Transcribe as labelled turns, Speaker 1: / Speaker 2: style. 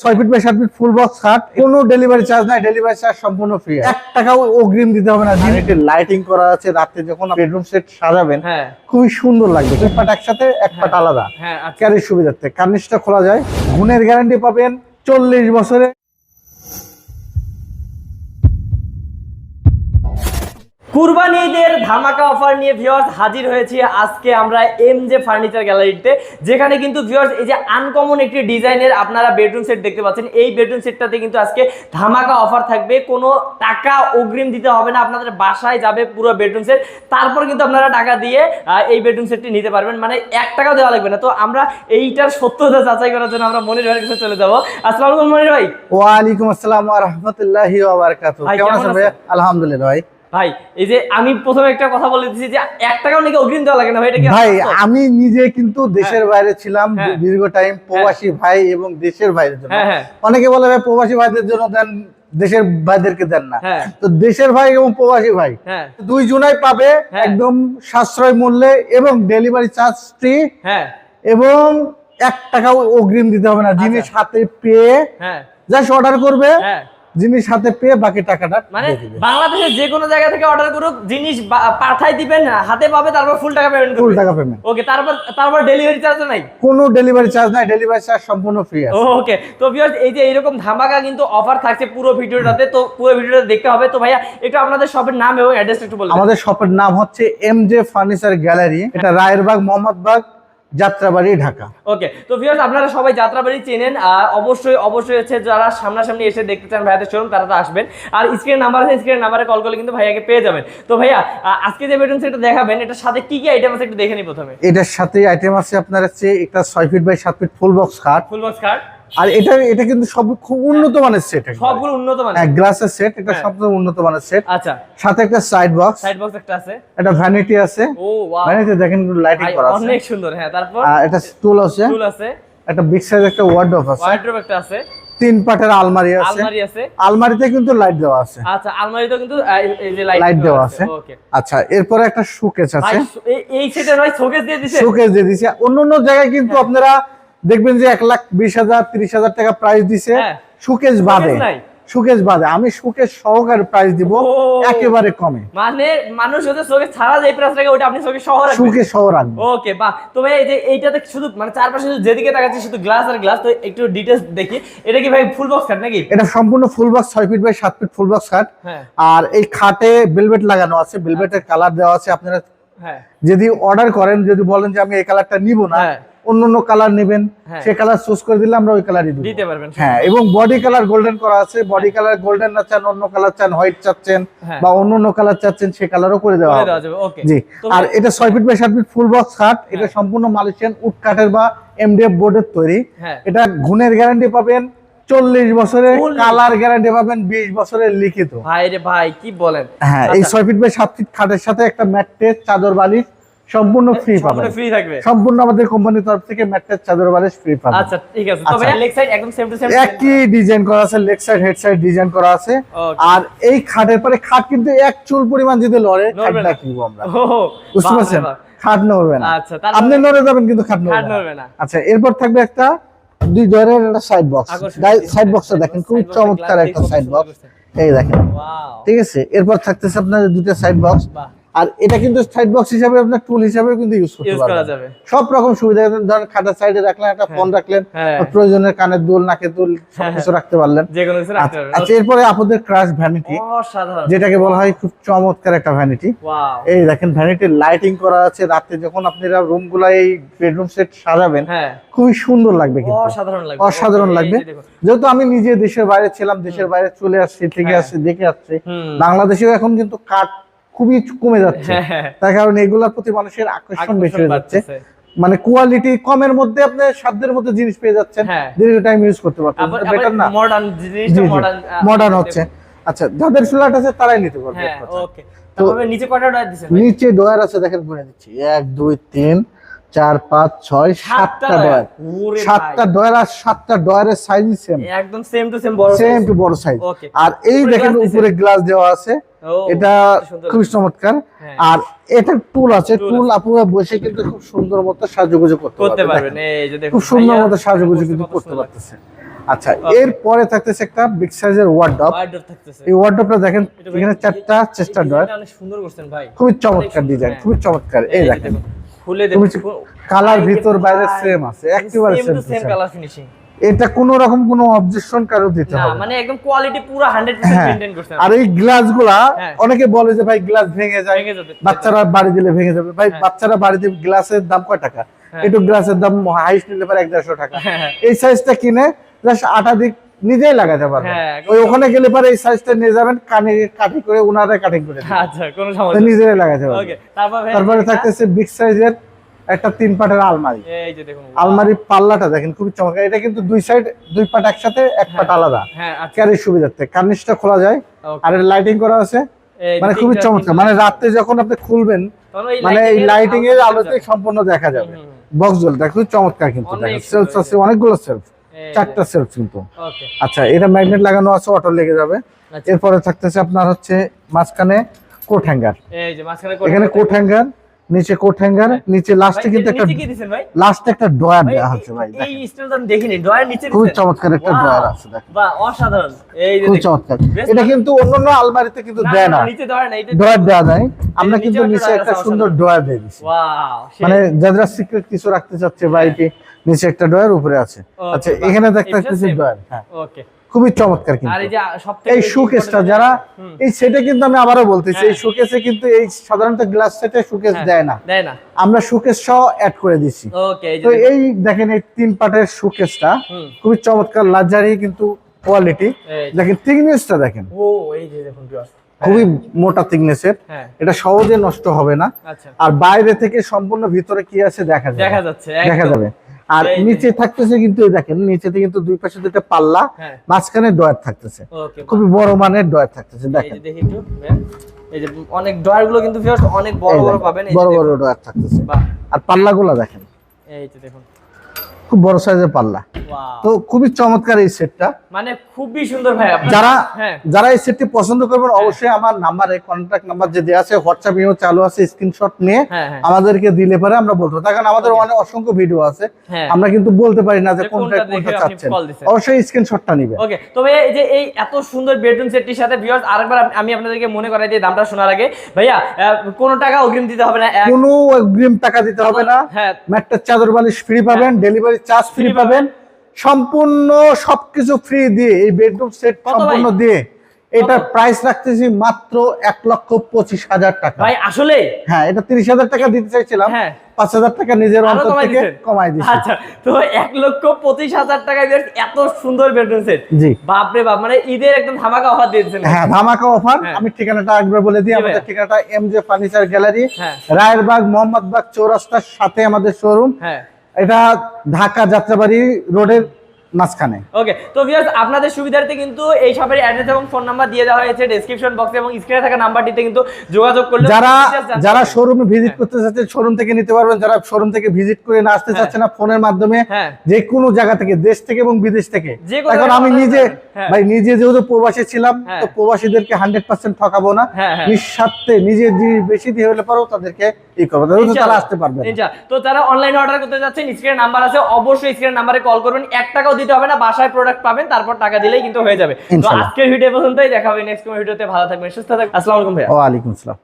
Speaker 1: ছয় feet by সাত feet full box খাট কোনো ডেলিভারি চার্জ নাই ডেলিভারি চার্জ সম্পূর্ণ ফ্রি এক টাকাও অগ্রিম দিতে হবে না লাইটিং করা আছে রাতে যখন বেডরুম সেট সাজাবেন
Speaker 2: হ্যাঁ।
Speaker 1: খুবই সুন্দর লাগবে। দুই পাট একসাথে এক পাট আলাদা।
Speaker 2: হ্যাঁ আচ্ছা।
Speaker 1: ক্যারির সুবিধার্থে। কার্নিশটা খোলা যায়। গুণের গ্যারান্টি পাবেন চল্লিশ বছরে।
Speaker 2: কুরবানি ঈদের ধামাকা অফার নিয়ে ভিউয়ার্স হাজির হয়েছি। আজকে আমরা এম জে ফার্নিচার গ্যালারিতে যেখানে কিন্তু ভিউয়ার্স এই যে আনকমন একটি ডিজাইনের আপনারা বেডরুম সেট দেখতে পাচ্ছেন। এই বেডরুম সেটটাতে কিন্তু আজকে ধামাকা অফার থাকবে। কোনো টাকা অগ্রিম দিতে হবে না আপনাদের বাসায় যাবে পুরো বেডরুম সেট তারপর কিন্তু আপনারা টাকা দিয়ে এই বেডরুম সেটটি নিতে পারবেন। মানে এক টাকাও দেওয়া লাগবে না। তো আমরা এইটার সত্যতা যাচাই করার জন্য আমরা মনির ভাইয়ের কাছে চলে যাব। আসসালামু মনির ভাই।
Speaker 1: ওয়ালাইকুম আসসালাম রাহমাতুল্লাহি? আলহামদুলিল্লাহ ভাই।
Speaker 2: ভাই এই যে আমি প্রথমে একটা কথা বলে দিচ্ছি যে এক টাকাও নাকি অগ্রিম দেওয়া লাগে না ভাই এটা কি
Speaker 1: ভাই আমি নিজে কিন্তু দেশের বাইরে ছিলাম
Speaker 2: হ্যাঁ।
Speaker 1: দীর্ঘ টাইম প্রবাসী ভাই এবং দেশের জন্য।
Speaker 2: হ্যাঁ, হ্যাঁ।
Speaker 1: অনেকে বলে ভাই প্রবাসী ভাইদের জন্য দেন দেশের ভাইদেরকে দেন না।
Speaker 2: হ্যাঁ।
Speaker 1: তো দেশের ভাই এবং প্রবাসী ভাই
Speaker 2: হ্যাঁ।
Speaker 1: দুই জনাই পাবে
Speaker 2: হ্যাঁ।
Speaker 1: একদম সাশ্রয় মূল্যে এবং ডেলিভারি চার্জ ফ্রি
Speaker 2: হ্যাঁ।
Speaker 1: এবং এক টাকাও অগ্রিম দিতে হবে না। জিনিস হাতে পেয়ে
Speaker 2: হ্যাঁ।
Speaker 1: জাস্ট অর্ডার করবে।
Speaker 2: হ্যাঁ।
Speaker 1: জিনিস হাতে পেয়ে বাকি টাকাটা
Speaker 2: মানে বাংলাদেশের যে কোনো জায়গা থেকে অর্ডার করুক জিনিস পাঠাই দিবেন হাতে পাবে তারপর ফুল টাকা পেমেন্ট
Speaker 1: ফুল টাকা পেমেন্ট
Speaker 2: ওকে তারপর তারপর ডেলিভারি চার্জ নাই?
Speaker 1: কোনো ডেলিভারি চার্জ নাই ডেলিভারি চার্জ সম্পূর্ণ ফ্রি আছে।
Speaker 2: ওকে তো ভিউয়ার্স এই যে এইরকম ধামাকা কিন্তু অফার থাকছে পুরো ভিডিওটাতে তো পুরো ভিডিওটা দেখতে হবে। তো ভাইয়া একটু আপনাদের শপের নাম এবং অ্যাড্রেস একটু বলবেন
Speaker 1: আমাদের শপের নাম হচ্ছে এম জে ফার্নিচার গ্যালারি এটা রায়েরবাগ মোহাম্মদবাগ যাত্রাবাড়ি ঢাকা।
Speaker 2: ওকে তো ভিউয়ার্স আপনারা সবাই যাত্রাবাড়ি চেনেন আর অবশ্যই অবশ্যই হচ্ছে যারা সামনাসামনি এসে দেখতে চান ভাইয়াদের শোরুম তারা তো আসবেন। আর স্ক্রিনের নাম্বার আছে স্ক্রিনের নাম্বারে কল করলে কিন্তু ভাইয়াকে পেয়ে যাবেন। তো ভাইয়া আজকে যে বেডরুম সেটটা দেখাবেন এটার সাথে কি কি আইটেম আছে একটু দেখে নিই প্রথমে।
Speaker 1: এটার সাথে আইটেম আছে আপনার হচ্ছে একটা ছয় ফিট বাই সাত ফিট ফুল বক্স খাট
Speaker 2: ফুল বক্স কার্ড
Speaker 1: আর এটা এটা কিন্তু সব খুব উন্নত মানের সেট
Speaker 2: সবগুলো উন্নত মানে
Speaker 1: গ্লাসের সেট এটা
Speaker 2: হ্যাঁ।
Speaker 1: সবচেয়ে উন্নত মানের সেট
Speaker 2: আচ্ছা।
Speaker 1: সাথে একটা সাইড বক্স
Speaker 2: সাইড বক্স একটা আছে।
Speaker 1: একটা ভ্যানিটি আছে।
Speaker 2: ও ওয়াও
Speaker 1: ভ্যানিটি দেখেন লাইটিং করা আছে।
Speaker 2: অনেক সুন্দর। হ্যাঁ তারপর?
Speaker 1: আর একটা স্টুল আছে।
Speaker 2: টুল আছে।
Speaker 1: একটা বিগ সাইজ একটা ওয়ার্ডরোব আছে।
Speaker 2: ওয়ার্ড্রোব একটা আছে।
Speaker 1: তিন পাটের আলমারি আছে।
Speaker 2: আলমারি আছে।
Speaker 1: আলমারিতে কিন্তু লাইট দেওয়া আছে।
Speaker 2: আচ্ছা আলমারিতেও কিন্তু এই যে লাইট
Speaker 1: লাইট দেওয়া আছে।
Speaker 2: ওকে
Speaker 1: আচ্ছা এরপরে একটা শোকেস আছে।
Speaker 2: এই- সেটের ভাই শোকেস দিয়ে দিছে।
Speaker 1: শোকেস দিয়ে দিছে। অন্য অন্য জায়গায় কিন্তু
Speaker 2: হ্যাঁ।
Speaker 1: আপনারা দেখবেন যে এক লাখ বিশ হাজার তিরিশ হাজার টাকা প্রাইস দিছে।
Speaker 2: হ্যাঁ।
Speaker 1: শোকেস বাদে? শোকেস বাদে। আমি শোকেস সহকারে প্রাইস দিব একেবারে কমে।
Speaker 2: মানে মানুষ হচ্ছে শোকেস ছাড়া যে প্রাইস লাগে ওটা আপনি শোকেস শহর
Speaker 1: শোকেস সহ রাখব।
Speaker 2: ওকে বাহ। তো ভাই এই যে এইটাতে শুধু মানে চারপাশে যেদিকে তাকাচ্ছি শুধু গ্লাস আর গ্লাস তো একটু ডিটেলস দেখি। এটা কি ভাই ফুল বক্স কাট নাকি?
Speaker 1: এটা সম্পূর্ণ ফুল বক্স ছয় ফিট বাই সাত ফিট ফুল বক্স খাট
Speaker 2: হ্যাঁ।
Speaker 1: আর এই খাটে বেলভেট লাগানো আছে বেলভেটের কালার দেওয়া আছে। আপনারা যদি অর্ডার করেন যদি বলেন যে আমি এই কালারটা নিব না
Speaker 2: হ্যাঁ।
Speaker 1: অন্য অন্য কালার নেবেন
Speaker 2: হ্যাঁ।
Speaker 1: সে কালার চুজ করে দিলে আমরা ওই কালারই দিব।
Speaker 2: দিতে পারবেন।
Speaker 1: হ্যাঁ এবং বডি কালার গোল্ডেন করা আছে। বডি কালার গোল্ডেন না চান অন্য কালার চান হোয়াইট চাচ্ছেন
Speaker 2: হ্যাঁ।
Speaker 1: বা অন্য অন্য কালার চাচ্ছেন সে কালারও করে দেওয়া হবে।
Speaker 2: ওকে
Speaker 1: জি। আর এটা ছয় ফিট বাই সাত ফিট ফুল বক্স খাট এটা সম্পূর্ণ মালয়েশিয়ান উড কাঠের বা এমডিএফ বোর্ডের তৈরি।
Speaker 2: হ্যাঁ।
Speaker 1: এটা গুণের গ্যারান্টি পাবেন। চল্লিশ বছরের। কালার গ্যারান্টি পাবেন বিশ বছরের লিখিত।
Speaker 2: ভাই রে ভাই কি বলেন?
Speaker 1: হ্যাঁ এই ছয় ফিট বাই সাত ফিট খাটের সাথে একটা ম্যাট্রেস চাদর বালিশ সম্পূর্ণ ফ্রি পাবেন।
Speaker 2: ফ্রি থাকবে।
Speaker 1: সম্পূর্ণ আমাদের কোম্পানির তরফ থেকে ম্যাট্রেস চাদর বালিশ ফ্রি পাবেন।
Speaker 2: আচ্ছা ঠিক আছে। তো
Speaker 1: আচ্ছা।
Speaker 2: লেগ সাইড একদম সেম টু সেম
Speaker 1: একই ডিজাইন করা আছে leg side head side design করা আছে। আর এই খাটের পরে খাট কিন্তু এক চুল পরিমাণ যদি লড়ে
Speaker 2: নড়বে
Speaker 1: খাট
Speaker 2: না।
Speaker 1: না কিনবো আমরা। বুঝতে পারছেন? খাট নড়বে না।
Speaker 2: আচ্ছা
Speaker 1: আপনি নড়ে যাবেন কিন্তু খাট নড়বে না। আচ্ছা এরপর থাকবে একটা দুই ডয়ারের একটা সাইড বক্স সাইড বক্সটা দেখেন খুব চমৎকার একটা সাইড বক্স এই দেখেন। ঠিক আছে এরপর থাকতেছে আপনার দুইটা সাইড বক্স আর এটা কিন্তু সাইড বক্স হিসাবে আপনার টুল হিসাবে কিন্তু ইউজ করতে পারবেন। সব রকম সুবিধা। ধরেন খাতার সাইডে রাখলেন একটা ফোন রাখলেন
Speaker 2: হ্যাঁ।
Speaker 1: প্রয়োজনের কানের দুল নাকের দুল সবকিছু রাখতে পারলেন।
Speaker 2: যে কোনো কিছু রাখতে
Speaker 1: আচ্ছা
Speaker 2: পারবেন।
Speaker 1: আচ্ছা, এরপরে আপনাদের ক্রাশ ভ্যানিটি
Speaker 2: অসাধারণ।
Speaker 1: যেটাকে বলা হয় খুব চমৎকার একটা ভ্যানিটি
Speaker 2: ওয়াও
Speaker 1: এই দেখেন ভ্যানিটির লাইটিং করা আছে। রাতে যখন আপনারা রুমগুলা এই বেডরুম সেট সাজাবেন
Speaker 2: হ্যাঁ।
Speaker 1: খুবই সুন্দর লাগবে কিন্তু।
Speaker 2: অসাধারণ লাগবে।
Speaker 1: অসাধারণ লাগবে। যেহেতু আমি নিজে দেশের বাইরে ছিলাম দেশের বাইরে চলে আসছি থেকে
Speaker 2: হ্যাঁ।
Speaker 1: আসছি দেখে আসছি। বাংলাদেশেও এখন কিন্তু কাঠ খুবই কমে যাচ্ছে।
Speaker 2: হ্যাঁ, হ্যাঁ।
Speaker 1: তার কারণে এগুলোর প্রতি মানুষের আকর্ষণ বেশি হয়ে যাচ্ছে। মানে কোয়ালিটি কমের মধ্যে আপনি সাধ্যের মধ্যে জিনিস পেয়ে যাচ্ছেন।
Speaker 2: হ্যাঁ।
Speaker 1: দীর্ঘ টাইম ইউজ করতে পারছেন বেটার না?
Speaker 2: মডার্ন জিনিস মডার্ন
Speaker 1: মডার্ন হচ্ছে। আচ্ছা যাদের ফ্ল্যাট আছে তারাই নিতে পারবে
Speaker 2: হ্যাঁ ওকে তাহলে নিচে কয়টা ডয়ার দিছেন
Speaker 1: নিচে ডয়ার আছে দেখেন বলে দিচ্ছি। এক দুই তিন। চার পাঁচ ছয় সাতটা ডয়ার। সাতটা ডয়ার আর সাতটা ডয়ারের সাইজ সেম
Speaker 2: একদম সেম টু সেম বড়
Speaker 1: সেম টু বড় সাইজ আর এই দেখেন উপরে গ্লাস দেওয়া আছে। এটা খুব চমৎকার।
Speaker 2: হ্যাঁ।
Speaker 1: আর এটা টুল আছে। টুল আপনারা বসে কিন্তু খুব সুন্দর মতো সাজুগুজু করতে পারবেন
Speaker 2: পারবেন। এই যে দেখুন
Speaker 1: খুব সুন্দর মতো সাজুগুজু কিন্তু করতে পারতেছে। আচ্ছা এরপরে থাকতেছে একটা বিগ সাইজের
Speaker 2: ওয়ার্ডরোব থাকতেছে।
Speaker 1: এই ওয়ার্ডরপটা দেখেন এখানে চারটা চেস্টার ডয়ার।
Speaker 2: সুন্দর করছেন ভাই।
Speaker 1: খুবই চমৎকার ডিজাইন
Speaker 2: সুন্দর,
Speaker 1: খুবই চমৎকার। এই দেখুন,
Speaker 2: খুলে
Speaker 1: কালার ভিতর বাইরে সেম আছে? একেবারে
Speaker 2: same
Speaker 1: same
Speaker 2: to same colour finishing
Speaker 1: এটা কোনো রকম কোনো অবজেকশন কারও দিতে হবে।
Speaker 2: মানে একদম কোয়ালিটি পুরো 100%
Speaker 1: হ্যাঁ।
Speaker 2: মেইনটেইন করছেন
Speaker 1: আর এই গ্লাসগুলা
Speaker 2: হ্যাঁ।
Speaker 1: অনেকে বলে যে ভাই গ্লাস ভেঙে যায়। বাচ্চারা বাড়ি দিলে ভেঙে যাবে। ভাই বাচ্চারা বাড়ি দিলে গ্লাসের দাম কয় টাকা?
Speaker 2: হ্যাঁ।
Speaker 1: একটু গ্লাসের দাম হাইস্ট নিলে পারে এক দেড়শো টাকা।
Speaker 2: হ্যাঁ, হ্যাঁ।
Speaker 1: এই সাইজটা কিনে জাস্ট আটা দিক নিজেই লাগাতে পারবেন
Speaker 2: হ্যাঁ,
Speaker 1: ওই ওখানে গেলে পরে এই সাইজটা নিয়ে যাবেন কানে কাটি করে ওনারা কাটিং করে
Speaker 2: আচ্ছা কোনো সমস্যা
Speaker 1: নিজেরাই লাগাতে
Speaker 2: ওকে
Speaker 1: পারবেন
Speaker 2: তারপর
Speaker 1: তারপরে থাকতেছে বিগ সাইজের একটা তিন পাটের আলমারি।
Speaker 2: এই যে দেখুন
Speaker 1: আলমারির পাল্লাটা দেখেন খুবই চমৎকার। এটা কিন্তু দুই সাইড দুই পাট একসাথে এক পাট আলাদা।
Speaker 2: হ্যাঁ আচ্ছা।
Speaker 1: ক্যারির সুবিধার্থে। কার্নিশটা খোলা যায়. আর লাইটিং করা আছে। মানে খুবই চমৎকার। মানে রাতে যখন আপনি খুলবেন মানে এই লাইটিং এর আলোতে সম্পূর্ণ দেখা যাবে। বক্স জ্বলটা খুবই চমৎকার কিন্তু দেখেন। সেলফ আছে অনেকগুলো সেলফ চারটা সেলফ কিন্তু আচ্ছা এটা ম্যাগনেট লাগানো আছে অটো লেগে যাবে।
Speaker 2: আচ্ছা।
Speaker 1: এরপরে থাকতেছে আপনার হচ্ছে মাঝখানে কোট হ্যাঙ্গার
Speaker 2: এই যে মাঝখানে
Speaker 1: এখানে কোট হ্যাঙ্গার নিচে কোট হ্যাঙ্গার নিচে লাস্টে কিন্তু একটা
Speaker 2: কি দিছেন ভাই
Speaker 1: লাস্টে একটা ড্রয়ার
Speaker 2: ভাই,
Speaker 1: দেওয়া হচ্ছে ভাই
Speaker 2: এই। স্টাইলটা আমি দেখিনি ড্রয়ার নিচে দিছেন?
Speaker 1: চমৎকার একটা! ড্রয়ার আছে দেখেন
Speaker 2: বাহ অসাধারণ এই দেখুন।
Speaker 1: চমৎকার এটা কিন্তু অন্যান্য আলমারিতে কিন্তু দেয়
Speaker 2: না, নিচে ড্রয়ার না এটা
Speaker 1: ড্রয়ার দেওয়া যায় আমরা কিন্তু নিচে একটা সুন্দর। ড্রয়ার দিয়ে দিচ্ছি
Speaker 2: ওয়াও
Speaker 1: মানে যারা সিক্রেট কিছু রাখতে চাচ্ছে বা নিচে একটা ড্রয়ার উপরে আছে আচ্ছা এখানে দেখতে
Speaker 2: এটা
Speaker 1: পাচ্ছি
Speaker 2: same?
Speaker 1: ড্রয়ার হ্যাঁ
Speaker 2: ওকে
Speaker 1: খুবই চমৎকার কিন্তু।
Speaker 2: এই
Speaker 1: শোকেসটা যারা এই সেটে কিন্তু আমি আবারও বলতেছি এই
Speaker 2: হ্যাঁ।
Speaker 1: শোকেসে কিন্তু এই সাধারণত গ্লাস সেটে শোকেস
Speaker 2: হ্যাঁ,
Speaker 1: দেয় না। আমরা শোকেস সহ অ্যাড করে দিছি।
Speaker 2: ওকে
Speaker 1: তো এই দেখেন এই তিন পাটের শোকেসটা। খুবই চমৎকার লাজারি কিন্তু কোয়ালিটি দেখেন থিকনেসটা দেখেন।
Speaker 2: ও এই যে দেখুন।
Speaker 1: খুবই মোটা থিকনেসের
Speaker 2: হ্যাঁ।
Speaker 1: এটা সহজে নষ্ট হবে না।
Speaker 2: আচ্ছা।
Speaker 1: আর বাইরে থেকে সম্পূর্ণ ভিতরে কি আছে দেখা যাবে।
Speaker 2: দেখা যাচ্ছে
Speaker 1: দেখা যাবে। আর নিচে থাকতেছে কিন্তু দেখেন নিচেতে কিন্তু দুই পাশে দুইটা পাল্লা
Speaker 2: হ্যাঁ।
Speaker 1: মাঝখানে ডয়ার থাকতেছে। খুবই বড় মানের ডয়ার থাকতেছে
Speaker 2: এই
Speaker 1: দেখেন।
Speaker 2: এই যে অনেক ড্রয়ারগুলো কিন্তু অনেক বড় বড় পাবেন
Speaker 1: বড় বড় ডয়ার থাকতেছে। আর পাল্লাগুলো দেখেন।
Speaker 2: এই যে দেখুন।
Speaker 1: খুব বড় সাইজের পাল্লা। তো খুবই চমৎকার এই সেটটা।
Speaker 2: মানে খুবই সুন্দর ভাই
Speaker 1: যারা
Speaker 2: হ্যাঁ।
Speaker 1: যারা এই সেটটি পছন্দ করবেন অবশ্যই আমার নাম্বারে কন্ট্যাক্ট নাম্বার যে দেওয়া আছে হোয়াটসঅ্যাপ ইমেও চালু আছে স্ক্রিনশট নিয়ে
Speaker 2: হ্যাঁ হ্যাঁ।
Speaker 1: আমাদেরকে দিলে পরে আমরা বলব তার কারণ আমাদের অনেক অসংখ্য ভিডিও আছে।
Speaker 2: হ্যাঁ।
Speaker 1: আমরা কিন্তু বলতে পারি না যে কোনটা
Speaker 2: কোনটা
Speaker 1: চাচ্ছেন। অবশ্যই স্ক্রিনশটটা নিবেন
Speaker 2: ওকে তবে এই যে এই এত সুন্দর বেডরুম সেটটির সাথে ভিউয়ার্স আরেকবার আম- আপনাদেরকে মনে করাই দিই দামটা শোনার আগে। ভাইয়া কোনো টাকা অগ্রিম দিতে হবে না
Speaker 1: কোনো অগ্রিম টাকা দিতে হবে না।
Speaker 2: হ্যাঁ।
Speaker 1: ম্যাট্রেস চাদর বালিশ ফ্রি পাবেন ডেলিভারি চার্জ ফ্রি পাবেন। সম্পূর্ণ সবকিছু ফ্রি দিয়ে এই বেডরুম সেট সম্পূর্ণ দিয়ে। এটার প্রাইস রাখতেছি মাত্র এক লক্ষ পঁচিশ হাজার টাকা।
Speaker 2: ভাই আসলে?
Speaker 1: হ্যাঁ এটা তিরিশ হাজার টাকা দিতে চাইছিলাম।
Speaker 2: হ্যাঁ।
Speaker 1: পাঁচ হাজার টাকা নিজের অন্তর থেকে কমাই দিচ্ছি
Speaker 2: আচ্ছা তো এক লক্ষ পঁচিশ হাজার টাকা এত সুন্দর বেডরুম সেট
Speaker 1: জি।
Speaker 2: বাপরে বাপ মানে ঈদের একদম ধামাকা অফার দিয়ে দিচ্ছেন
Speaker 1: হ্যাঁ ধামাকা অফার
Speaker 2: হ্যাঁ।
Speaker 1: আমি ঠিকানাটা একবার বলে দিই আমাদের ঠিকানাটা M J furniture gallery. Rayerbag Mohammadbag চৌরাস্তার সাথে আমাদের শোরুম
Speaker 2: হ্যাঁ।
Speaker 1: এটা ঢাকা যাত্রাবাড়ি রোডের মাঝখানে
Speaker 2: ওকে তো ভিউয়ার্স আপনাদের সুবিধার্থে কিন্তু এই শপের অ্যাড্রেস এবং ফোন নাম্বার দিয়ে দেওয়া হয়েছে ডেসক্রিপশন বক্সে এবং স্ক্রিনে থাকা নাম্বারটিতে কিন্তু যোগাযোগ করলে
Speaker 1: যারা যারা শোরুমে ভিজিট
Speaker 2: হ্যাঁ।
Speaker 1: করতে চাচ্ছেন শোরুম থেকে নিতে পারবেন যারা শোরুম থেকে ভিজিট করে না আসতে
Speaker 2: হ্যাঁ।
Speaker 1: চাচ্ছে না ফোনের মাধ্যমে
Speaker 2: হ্যাঁ
Speaker 1: যে কোনো জায়গা থেকে দেশ থেকে এবং বিদেশ থেকে এখন আমি নিজে। ভাই নিজে যেহেতু প্রবাসী ছিলাম। তো প্রবাসীদেরকে হান্ড্রেড পার্সেন্ট ঠকাবো না। নিঃস্বার্থে নিজে বেশি দিয়ে হলে পরেও তাদেরকে ই করব তারা আসতে পারবে না।
Speaker 2: তো যারা অনলাইনে অর্ডার করতে যাচ্ছেন স্ক্রিনে নাম্বার আছে অবশ্যই স্ক্রিনে নাম্বারে কল করবেন এক টাকাও দিতে হবে না বাসায় প্রোডাক্ট পাবেন তারপর টাকা দিলেই কিন্তু হয়ে যাবে। তো। আজকের ভিডিও পর্যন্তই দেখা হবে নেক্সট কোনো ভিডিওতে ভালো থাকবেন সুস্থ থাকবেন। আসসালামু আলাইকুম ভাইয়া।
Speaker 1: ওয়ালাইকুম আসসালাম।